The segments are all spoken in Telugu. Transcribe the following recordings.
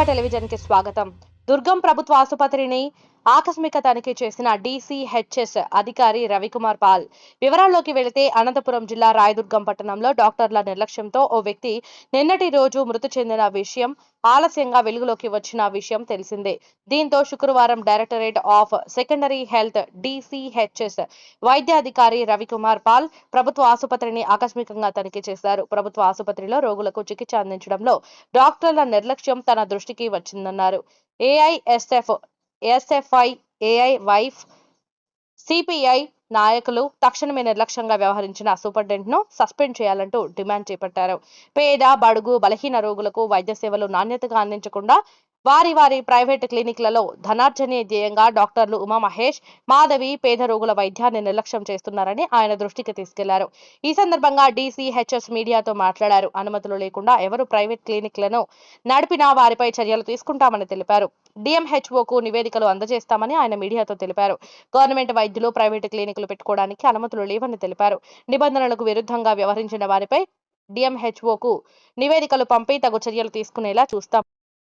దుర్గా టెలివిజన్కి స్వాగతం. దుర్గం ప్రభుత్వ ఆసుపత్రిని ఆకస్మిక తనిఖీ చేసిన డీసీహెచ్ఎస్ అధికారి రవికుమార్ పాల్. వివరాల్లోకి వెళితే అనంతపురం జిల్లా రాయదుర్గం పట్టణంలో డాక్టర్ల నిర్లక్ష్యంతో ఓ వ్యక్తి నిన్నటి రోజు మృతి చెందిన విషయం ఆలస్యంగా వెలుగులోకి వచ్చిన విషయం తెలిసిందే. దీంతో శుక్రవారం directorate of secondary health DCHS వైద్యాధికారి రవికుమార్ పాల్ ప్రభుత్వ ఆసుపత్రిని ఆకస్మికంగా తనిఖీ చేశారు. ప్రభుత్వ ఆసుపత్రిలో రోగులకు చికిత్స అందించడంలో డాక్టర్ల నిర్లక్ష్యం తన దృష్టికి వచ్చిందన్నారు. AISF SFI AI YF CPI నాయకులు తక్షణమే నిర్లక్ష్యంగా వ్యవహరించిన సూపరింటెండెంట్ను సస్పెండ్ చేయాలంటూ డిమాండ్ చేపట్టారు. పేద బడుగు బలహీన రోగులకు వైద్య సేవలు నాణ్యతగా అందించకుండా వారి వారి ప్రైవేట్ క్లినిక్లలో ధనార్జనే ధ్యేయంగా డాక్టర్లు ఉమా మహేష్ మాధవి పేద రోగుల వైద్యాన్ని నిర్లక్ష్యం చేస్తున్నారని ఆయన దృష్టికి తీసుకెళ్ళారు. ఈ సందర్భంగా డీసీహెచ్ఎస్ మీడియాతో మాట్లాడారు. అనుమతులు లేకుండా ఎవరు ప్రైవేట్ క్లినిక్లను నడిపినా వారిపై చర్యలు తీసుకుంటామని తెలిపారు. డిఎంహెచ్ఓకు నివేదికలు అందజేస్తామని ఆయన మీడియాతో తెలిపారు. గవర్నమెంట్ వైద్యులు ప్రైవేటు క్లినిక్లు పెట్టుకోవడానికి అనుమతులు లేవని తెలిపారు. నిబంధనలకు విరుద్ధంగా వ్యవహరించిన వారిపై డిఎంహెచ్ఓకు నివేదికలు పంపి తగు చర్యలు తీసుకునేలా చూస్తాం.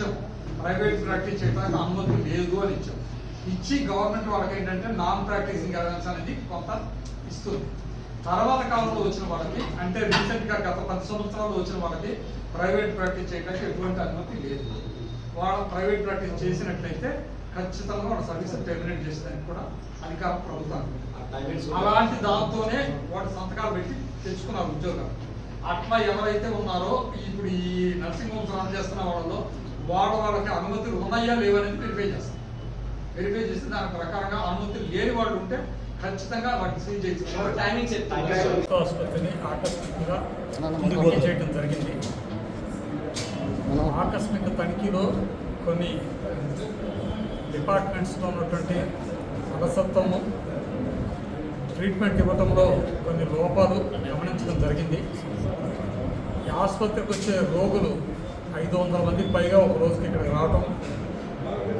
ఇచ్చాం. ప్రైవేట్ ప్రాక్టీస్ చేయడానికి అనుమతి లేదు అని ఇచ్చాం. ఇచ్చి గవర్నమెంట్ వాళ్ళకి ఏంటంటే నాన్ ప్రాక్టీసింగ్ అలవెన్స్ అనేది కొంత ఇస్తుంది. తర్వాత కాలంలో వచ్చిన వాళ్ళకి అంటే రీసెంట్గా గత పది సంవత్సరాలు వచ్చిన వాళ్ళకి ప్రైవేట్ ప్రాక్టీస్ చేయడానికి ఎటువంటి అనుమతి లేదు. వాళ్ళ ప్రైవేట్ ప్రాక్టీస్ చేసినట్లయితే ఖచ్చితంగా వాళ్ళ సర్వీస్ టెర్మినేట్ చేసేదానికి కూడా అధికారం ప్రభుత్వానికి ఉంది. అలాంటి దాంతోనే వాటి సంతకాలు పెట్టి తెచ్చుకున్నారు ఉద్యోగాలు. అట్లా ఎవరైతే ఉన్నారో ఇప్పుడు ఈ నర్సింగ్ హోమ్స్ రన్ చేస్తున్న వాళ్ళలో వాళ్ళ వాళ్ళకి అనుమతులు ఉన్నాయా లేవనేది వెరిఫై చేస్తాం. వెరిఫై చేసి దాని ప్రకారంగా అనుమతులు లేని వాళ్ళు ఉంటే ఖచ్చితంగా వాటిని సీజ్ చేయించారు టైమింగ్ చెప్తాను ఆసుపత్రిని ఆకస్మికంగా చేయడం జరిగింది. ఆకస్మిక తనిఖీలో కొన్ని డిపార్ట్మెంట్స్లో ఉన్నటువంటి అలసత్వము ట్రీట్మెంట్ ఇవ్వడంలో కొన్ని లోపాలు గమనించడం జరిగింది. ఈ ఆసుపత్రికి వచ్చే రోగులు ఐదు వందల మందికి పైగా ఒక రోజుకి ఇక్కడికి రావటం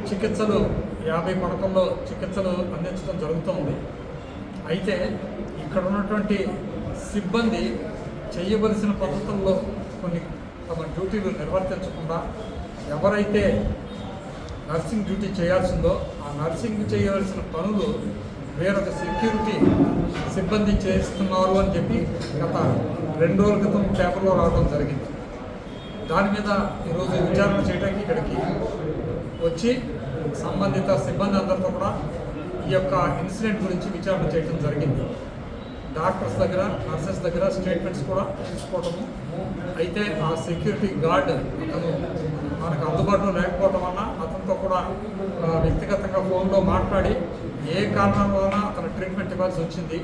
చికిత్సలు యాభై పడకల్లో చికిత్సలు అందించడం జరుగుతుంది అయితే ఇక్కడ ఉన్నటువంటి సిబ్బంది చేయవలసిన పద్ధతుల్లో కొన్ని తమ డ్యూటీలు నిర్వర్తించకుండా ఎవరైతే నర్సింగ్ డ్యూటీ చేయాల్సిందో ఆ నర్సింగ్ చేయవలసిన పనులు వేరొక సెక్యూరిటీ సిబ్బంది చేస్తున్నారు అని చెప్పి గత రెండు రోజుల క్రితం పేపర్లో రావడం జరిగింది. దాని మీద ఈరోజు విచారణ చేయడానికి ఇక్కడికి వచ్చి సంబంధిత సిబ్బంది అందరితో కూడా ఈ యొక్క ఇన్సిడెంట్ గురించి విచారణ చేయడం జరిగింది. డాక్టర్స్ దగ్గర నర్సెస్ దగ్గర స్టేట్మెంట్స్ కూడా తీసుకోవటము. అయితే ఆ సెక్యూరిటీ గార్డ్ అతను మనకు అందుబాటులో లేకపోవటం వలన అతనితో కూడా వ్యక్తిగతంగా ఫోన్లో మాట్లాడి ఏ కారణం వలన అతను ట్రీట్మెంట్ ఇవ్వాల్సి వచ్చింది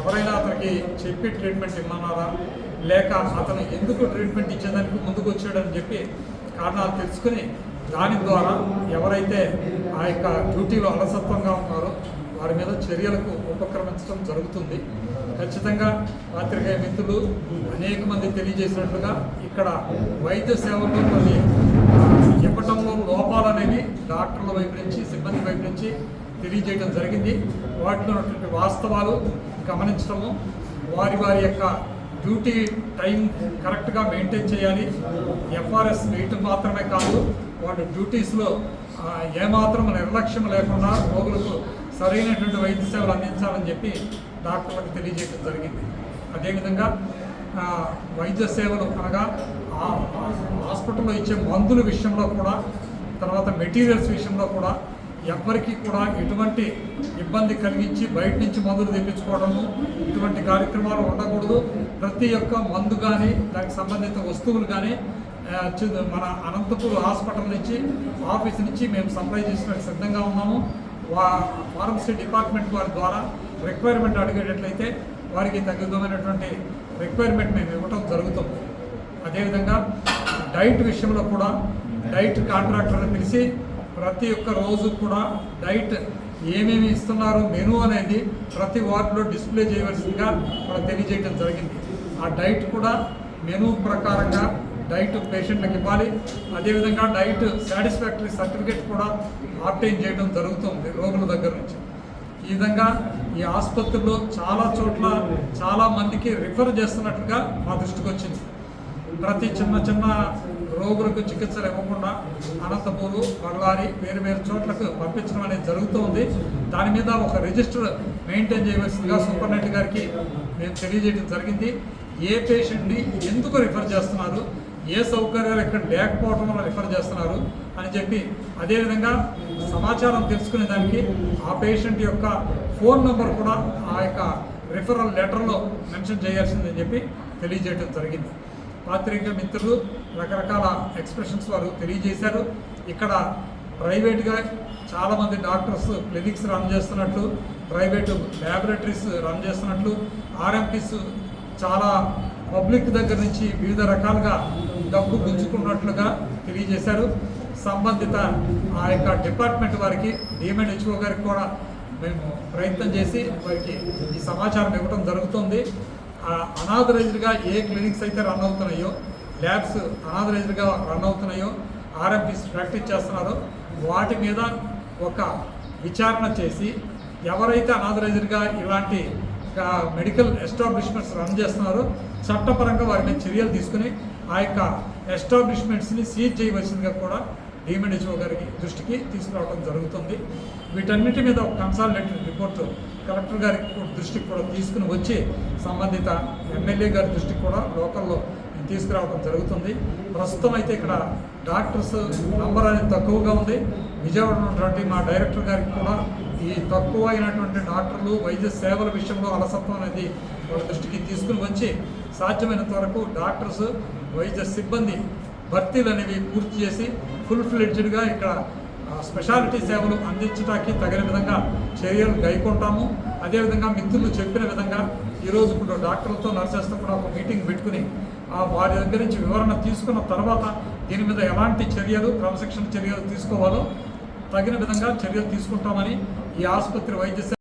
ఎవరైనా అతనికి చెప్పి ట్రీట్మెంట్ ఇమ్మన్నారా లేక అతను ఎందుకు ట్రీట్మెంట్ ఇచ్చేదానికి ముందుకు వచ్చాడని చెప్పి కారణాలు తెలుసుకుని దాని ద్వారా ఎవరైతే ఆ యొక్క డ్యూటీలో అలసత్వంగా ఉన్నారో వారి మీద చర్యలకు ఉపక్రమించడం జరుగుతుంది. ఖచ్చితంగా పాత్రికేయ మిత్రులు అనేక మంది తెలియజేసినట్లుగా ఇక్కడ వైద్య సేవల్లో కొన్ని ఇవ్వటంలో లోపాలు అనేవి డాక్టర్ల వైపు నుంచి సిబ్బంది వైపు నుంచి తెలియజేయడం జరిగింది. వాటిలో ఉన్నటువంటి వాస్తవాలు గమనించడము వారి వారి యొక్క డ్యూటీ టైం కరెక్ట్గా మెయింటైన్ చేయాలి. ఎఫ్ఆర్ఎస్ వెయిట్ మాత్రమే కాదు వాళ్ళు డ్యూటీస్లో ఏమాత్రం నిర్లక్ష్యం లేకుండా రోగులకు సరైనటువంటి వైద్య సేవలు అందించాలని చెప్పి డాక్టర్లకు తెలియజేయడం జరిగింది. అదేవిధంగా వైద్య సేవలు అనగా ఆ హాస్పిటల్లో ఇచ్చే మందుల విషయంలో కూడా తర్వాత మెటీరియల్స్ విషయంలో కూడా ఎవ్వరికీ కూడా ఎటువంటి ఇబ్బంది కలిగించి బయట నుంచి మందులు తెప్పించుకోవడము ఇటువంటి కార్యక్రమాలు ఉండకూడదు. ప్రతి ఒక్క మందు కానీ దానికి సంబంధిత వస్తువులు కానీ మన అనంతపూర్ హాస్పిటల్ నుంచి ఆఫీస్ నుంచి మేము సప్లై చేసినట్టు సిద్ధంగా ఉన్నాము. వా ఫార్మసీ డిపార్ట్మెంట్ వారి ద్వారా రిక్వైర్మెంట్ అడిగేటట్లయితే వారికి తగ్గుదమైనటువంటి రిక్వైర్మెంట్ మేము ఇవ్వటం జరుగుతుంది. అదేవిధంగా డైట్ విషయంలో కూడా డైట్ కాంట్రాక్టర్ని పిలిచి ప్రతి ఒక్క రోజు కూడా డైట్ ఏమేమి ఇస్తున్నారు మెను అనేది ప్రతి వార్డులో డిస్ప్లే చేయవలసిందిగా కూడా తెలియజేయడం జరిగింది. ఆ డైట్ కూడా మెను ప్రకారంగా డైట్ పేషెంట్లకు ఇవ్వాలి. అదేవిధంగా డైట్ సాటిస్ఫాక్టరీ సర్టిఫికేట్ కూడా ఆప్టైన్ చేయడం జరుగుతుంది రోగుల దగ్గర నుంచి. ఈ విధంగా ఈ ఆసుపత్రిలో చాలా చోట్ల చాలా మందికి రిఫర్ చేస్తున్నట్టుగా మా దృష్టికి వచ్చింది. ప్రతి చిన్న చిన్న రోగులకు చికిత్సలు ఇవ్వకుండా అనంతపూరు బళ్ళారి వేరు వేరు చోట్లకు పంపించడం అనేది జరుగుతోంది. దాని మీద ఒక రిజిస్టర్ మెయింటైన్ చేయవలసిందిగా సూపరింటెండెంట్ గారికి మేము తెలియజేయడం జరిగింది. ఏ పేషెంట్ని ఎందుకు రిఫర్ చేస్తున్నారు? ఏ సౌకర్యాలు ఇక్కడ లేకపోవడం వల్ల రిఫర్ చేస్తున్నారు? అని చెప్పి అదేవిధంగా సమాచారం తెలుసుకునే దానికి ఆ పేషెంట్ యొక్క ఫోన్ నెంబర్ కూడా ఆ యొక్క రిఫరల్ లెటర్లో మెన్షన్ చేయాల్సిందని చెప్పి తెలియజేయడం జరిగింది. పాత్రిక మిత్రులు రకరకాల ఎక్స్ప్రెషన్స్ వారు తెలియజేశారు. ఇక్కడ ప్రైవేట్గా చాలామంది డాక్టర్స్ క్లినిక్స్ రన్ చేస్తున్నట్లు ప్రైవేటు ల్యాబొరేటరీస్ రన్ చేస్తున్నట్లు ఆర్ఎంపీస్ చాలా పబ్లిక్ దగ్గర నుంచి వివిధ రకాలుగా డబ్బు గుంజుకున్నట్లుగా తెలియజేశారు. సంబంధిత ఆ యొక్క డిపార్ట్మెంట్ వారికి డిఎంఎడ్ హెచ్ఓ గారికి కూడా మేము ప్రయత్నం చేసి వారికి ఈ సమాచారం ఇవ్వడం జరుగుతుంది. అనాథరైజ్డ్గా ఏ క్లినిక్స్ అయితే రన్ అవుతున్నాయో ల్యాబ్స్ అనాథరైజ్డ్గా రన్ అవుతున్నాయో ఆర్ఎంపీస్ ప్రాక్టీస్ చేస్తున్నారో వాటి మీద ఒక విచారణ చేసి ఎవరైతే అనాథరైజ్డ్గా ఇలాంటి మెడికల్ ఎస్టాబ్లిష్మెంట్స్ రన్ చేస్తున్నారో చట్టపరంగా వారి మీద చర్యలు తీసుకుని ఆ యొక్క ఎస్టాబ్లిష్మెంట్స్ని సీజ్ చేయవలసిందిగా కూడా డిఎంఎన్హెచ్ఓ గారికి దృష్టికి తీసుకురావడం జరుగుతుంది. వీటన్నిటి మీద ఒక కన్సాలిడేటెడ్ రిపోర్ట్ కలెక్టర్ గారికి దృష్టికి కూడా తీసుకుని వచ్చి సంబంధిత ఎమ్మెల్యే గారి దృష్టికి కూడా లోకల్లో తీసుకురావడం జరుగుతుంది. ప్రస్తుతం అయితే ఇక్కడ డాక్టర్స్ నంబర్ అనేది తక్కువగా ఉంది. విజయవాడ ఉన్నటువంటి మా డైరెక్టర్ గారికి కూడా ఈ తక్కువ అయినటువంటి డాక్టర్లు వైద్య సేవల విషయంలో అలసత్వం అనేది వాళ్ళ దృష్టికి తీసుకుని వచ్చి సాధ్యమైనంత వరకు డాక్టర్స్ వైద్య సిబ్బంది భర్తీలు అనేవి పూర్తి చేసి ఫుల్ ఫ్లెడ్జ్డ్గా ఇక్కడ స్పెషాలిటీ సేవలు అందించడానికి తగిన విధంగా చర్యలు గైకొంటాము అదేవిధంగా మిత్రులు చెప్పిన విధంగా ఈరోజు ఇప్పుడు డాక్టర్లతో నర్సెస్తో కూడా ఒక మీటింగ్ పెట్టుకుని వారి దగ్గర నుంచి వివరణ తీసుకున్న తర్వాత దీని మీద ఎలాంటి చర్యలు క్రమశిక్షణ చర్యలు తీసుకోవాలో తగిన విధంగా చర్యలు తీసుకుంటామని ఈ ఆసుపత్రి వైద్య